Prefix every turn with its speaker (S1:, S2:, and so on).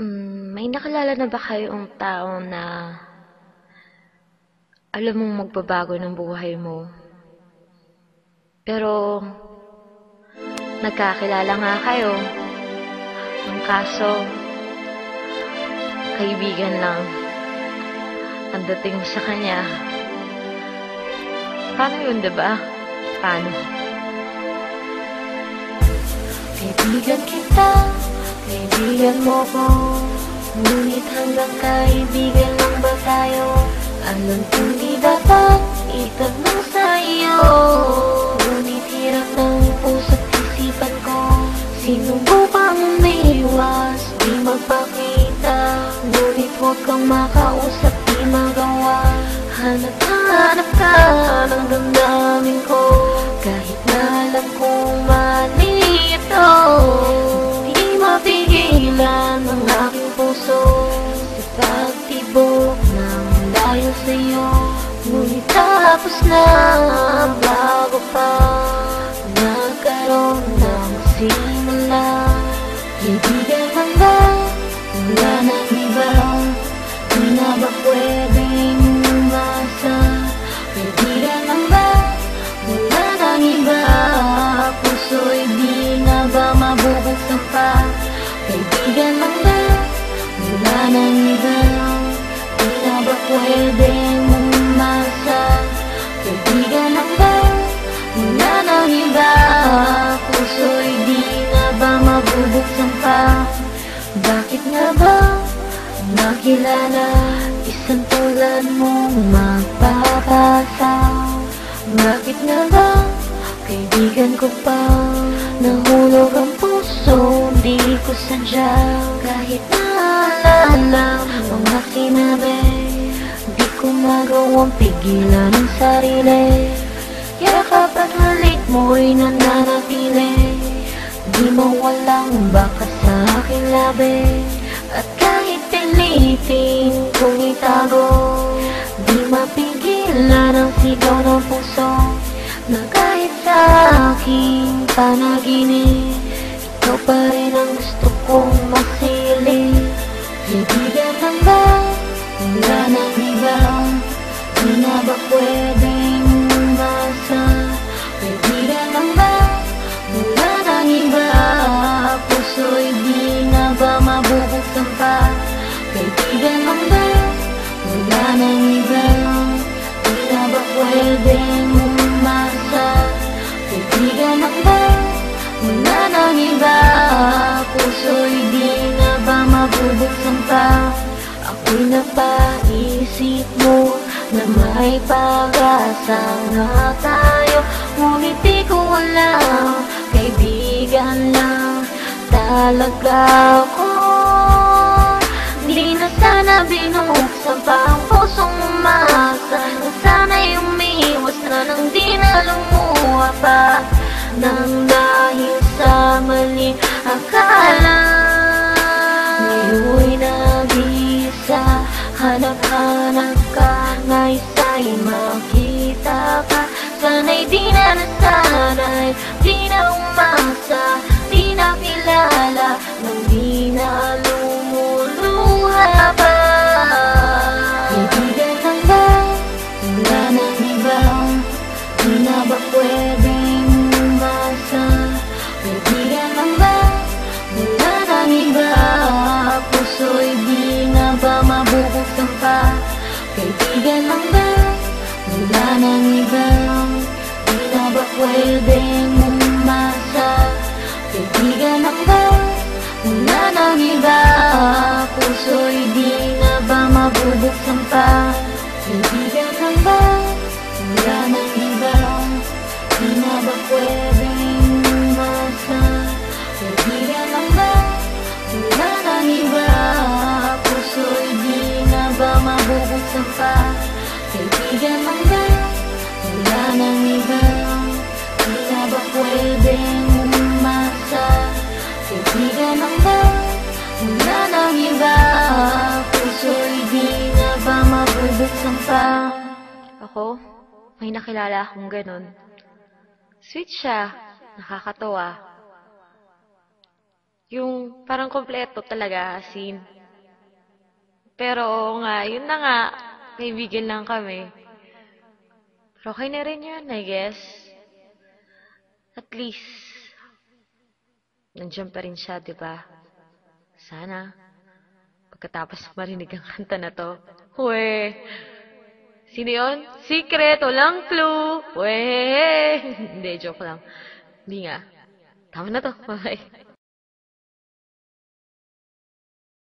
S1: Hmm, may nakilala na ba kayong tao na alam mong magbabago ng buhay mo? Pero nagkakilala nga kayo. Ang kaso, kaibigan lang ang dating mo sa kanya. Paano yun, diba? Paano?
S2: Kaibigan kita, kaibigan mo ko. Ngunit hanggang kaibigan lang ba tayo? Alam ko dapat itanong sa'yo Ngunit hirap ng puso't isipan ko. Sinubukang umiwas, di magpakita. Ngunit huwag kang makausap, sa'yo Ngunit tapos na bago pa. Nagkaroon ng simula Kaibigan Bakit nga ba nakilala Isang tulad mong magpapasaw Bakit nga ba kaibigan ko pa Nahulog ang puso? Di ko sadya Kahit naalala Mga sinabi Di ko magawang pigilan ang sarili. Yakap at halik mo'y nananatili Di mawalang baka sa aking labi pilitin kong itago Di mapigilan ang sigaw ng puso Na kahit sa aking panaginip Ikaw pa rin ang gusto kong masilip Kaibigan lang ba? Wala nang iba. Di na ba pwedeng Kaibigan ba? Wala nang iba Puso'y di na ba mabubuksan pa? Ako'y napaisip mo Na may pag-asa nga tayo Ngunit di ko alam Kaibigan lang talaga ako Di na sana binuksan pa ang pusong umasa Na sana'y umiwas na nang di na lumuha pa Nang dahil sa maling akala Ngayon'y nag-isa Hanap-hanap ka Nga'y sa'y makita ka. Sana'y di na nasanay Di lang ba? Wala nang iba Puso'y di na ba mabubuksan pa? Kaibigan lang ba? Wala nang iba Di na ba pwedeng umasa? Kaibigan lang ba? Wala nang iba Puso'y di na ba mabubuksan pa? Kaibigan lang ba? Wala nang mabubuksan pa? Kaibigan lang ba? Wala nang iba Di na ba pwedeng umasa? Kaibigan lang ba? Wala nang iba Puso'y di na ba mabubuksan pa?
S1: Ako, may nakilala akong ganun. Sweet siya. Nakakatawa. Yung parang kompleto talaga, as in. Pero oo nga, yun na nga, kaibigan lang kami. Pero okay na rin yun, I guess. At least, nandiyan pa rin siya, di ba? Sana, pagkatapos marinig ang kanta na to, we, sino yun? Secret, walang clue, we, hindi, joke lang. Hindi nga. Tama na to, bye.